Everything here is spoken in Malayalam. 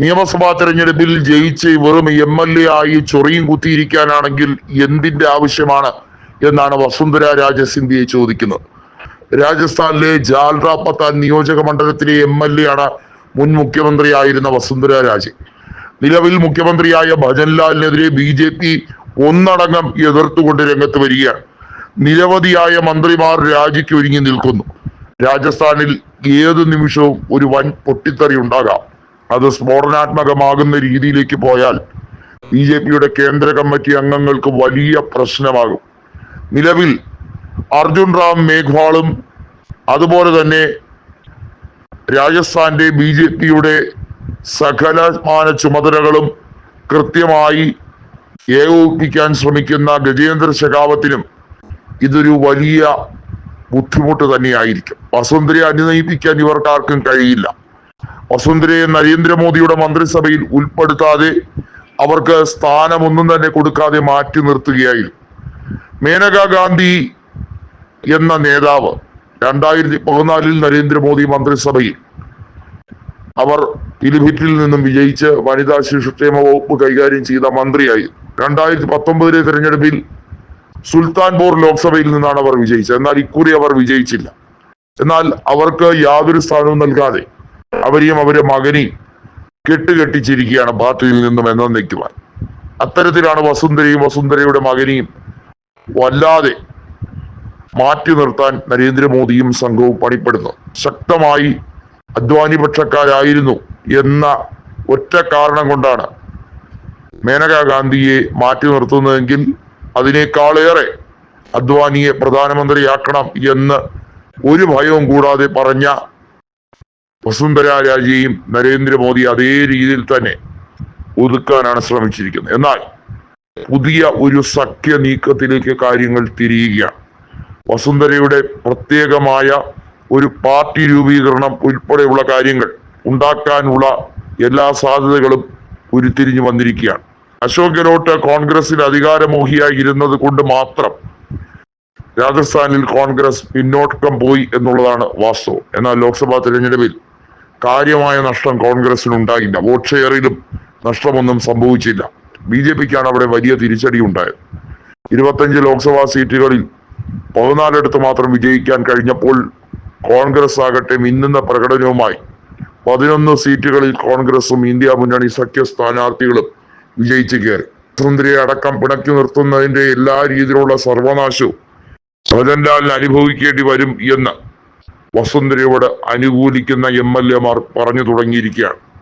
നിയമസഭാ തെരഞ്ഞെടുപ്പിൽ ജയിച്ച് വെറും എം എൽ എ ആയി ചൊറിയും കുത്തിയിരിക്കാനാണെങ്കിൽ എന്തിന്റെ ആവശ്യമാണ് എന്നാണ് വസുന്ധര രാജ സിന്ധ്യയെ ചോദിക്കുന്നത്. രാജസ്ഥാനിലെ ജാൽറ പത്താൻ നിയോജക മണ്ഡലത്തിലെ എം എൽ എ ആണ് മുൻ മുഖ്യമന്ത്രിയായിരുന്ന വസുന്ധര രാജെ. നിലവിൽ മുഖ്യമന്ത്രിയായ ഭജൻലാലിനെതിരെ ബി ജെ പി ഒന്നടങ്കം എതിർത്തുകൊണ്ട് രംഗത്ത് വരികയാണ്. നിരവധിയായ മന്ത്രിമാർ രാജിക്ക് ഒരുങ്ങി നിൽക്കുന്നു. രാജസ്ഥാനിൽ ഏത് നിമിഷവും ഒരു വൻ പൊട്ടിത്തെറി ഉണ്ടാകാം. അത് സ്ഫോടനാത്മകമാകുന്ന രീതിയിലേക്ക് പോയാൽ ബി ജെ പിയുടെ കേന്ദ്ര കമ്മിറ്റി അംഗങ്ങൾക്ക് വലിയ പ്രശ്നമാകും. നിലവിൽ അർജുൻ റാം മേഘ്വാളും അതുപോലെ തന്നെ രാജസ്ഥാന്റെ ബി ജെ പിയുടെ സകലമാന ചുമതലകളും കൃത്യമായി ഏകോപിപ്പിക്കാൻ ശ്രമിക്കുന്ന ഗജേന്ദ്ര ശെഖാവത്തിനും ഇതൊരു വലിയ ബുദ്ധിമുട്ട് തന്നെയായിരിക്കും. വസുന്ധരയെ അനുനയിപ്പിക്കാൻ ഇവർക്കാർക്കും കഴിയില്ല. വസുന്ധരയെ നരേന്ദ്രമോദിയുടെ മന്ത്രിസഭയിൽ ഉൾപ്പെടുത്താതെ അവർക്ക് സ്ഥാനമൊന്നും തന്നെ കൊടുക്കാതെ മാറ്റി നിർത്തുകയായിരുന്നു മേനക ഗാന്ധി എന്ന നേതാവ് രണ്ടായിരത്തി പതിനാലിൽ നരേന്ദ്രമോദി മന്ത്രിസഭയിൽ അവർ പിലിഭിറ്റിൽ നിന്നും വിജയിച്ച് വനിതാ ശിശുക്ഷേമ വകുപ്പ് കൈകാര്യം ചെയ്ത മന്ത്രിയായി. രണ്ടായിരത്തി പത്തൊമ്പതിലെ തെരഞ്ഞെടുപ്പിൽ സുൽത്താൻപൂർ ലോക്സഭയിൽ നിന്നാണ് അവർ വിജയിച്ചത്. എന്നാൽ ഇക്കുറി അവർ വിജയിച്ചില്ല. എന്നാൽ അവർക്ക് യാതൊരു സ്ഥാനവും നൽകാതെ അവരെയും അവരുടെ മകനെയും കെട്ടുകെട്ടിച്ചിരിക്കുകയാണ് പാർട്ടിയിൽ നിന്നും എന്നേക്കുവാൻ അത്തരത്തിലാണ് വസുന്ധരയും വസുന്ധരയുടെ മകനെയും വല്ലാതെ മാറ്റി നിർത്താൻ നരേന്ദ്രമോദിയും സംഘവും പണിപ്പെടുന്നത്. ശക്തമായി അദ്വാനി പക്ഷക്കാരായിരുന്നു എന്ന ഒറ്റ കാരണം കൊണ്ടാണ് മേനക ഗാന്ധിയെ മാറ്റി നിർത്തുന്നതെങ്കിൽ അതിനേക്കാളേറെ അദ്വാനിയെ പ്രധാനമന്ത്രിയാക്കണം എന്ന് ഒരു ഭയവും കൂടാതെ പറഞ്ഞ വസുന്ധര രാജയും നരേന്ദ്രമോദി അതേ രീതിയിൽ തന്നെ ഒതുക്കാനാണ് ശ്രമിച്ചിരിക്കുന്നത്. എന്നാൽ പുതിയ ഒരു സഖ്യ നീക്കത്തിലേക്ക് കാര്യങ്ങൾ തിരിയുകയാണ്. വസുന്ധരയുടെ പ്രത്യേകമായ ഒരു പാർട്ടി രൂപീകരണം ഉൾപ്പെടെയുള്ള കാര്യങ്ങൾ ഉണ്ടാക്കാനുള്ള എല്ലാ സാധ്യതകളും ഉരുത്തിരിഞ്ഞു വന്നിരിക്കുകയാണ്. അശോക് ഗെഹ്ലോട്ട് കോൺഗ്രസിൽ അധികാരമോഹിയായി ഇരുന്നത് കൊണ്ട് മാത്രം രാജസ്ഥാനിൽ കോൺഗ്രസ് പിന്നോക്കം പോയി എന്നുള്ളതാണ് വാസ്തവം. എന്നാൽ ലോക്സഭാ തെരഞ്ഞെടുപ്പിൽ കാര്യമായ നഷ്ടം കോൺഗ്രസിന് ഉണ്ടായില്ല വോട്ട് ഷെയറിലും നഷ്ടമൊന്നും സംഭവിച്ചില്ല. ബി ജെ പിക്കാണ് അവിടെ വലിയ തിരിച്ചടി ഉണ്ടായത്. ഇരുപത്തഞ്ച് ലോക്സഭാ സീറ്റുകളിൽ പതിനാലിടത്ത് മാത്രം വിജയിക്കാൻ കഴിഞ്ഞപ്പോൾ കോൺഗ്രസ് ആകട്ടെ മിന്നുന്ന പ്രകടനവുമായി പതിനൊന്ന് സീറ്റുകളിൽ കോൺഗ്രസും ഇന്ത്യ മുന്നണി സഖ്യ സ്ഥാനാർത്ഥികളും വിജയിച്ചു കയറി. സുന്ദരിയെ അടക്കം പിണക്കി നിർത്തുന്നതിന്റെ എല്ലാ രീതിയിലുള്ള സർവനാശവും ഭജൻലാലിന് അനുഭവിക്കേണ്ടി വരും എന്ന് വസുന്ധരയോട് അനുകൂലിക്കുന്ന എം എൽ എമാർ പറഞ്ഞു തുടങ്ങിയിരിക്കുകയാണ്.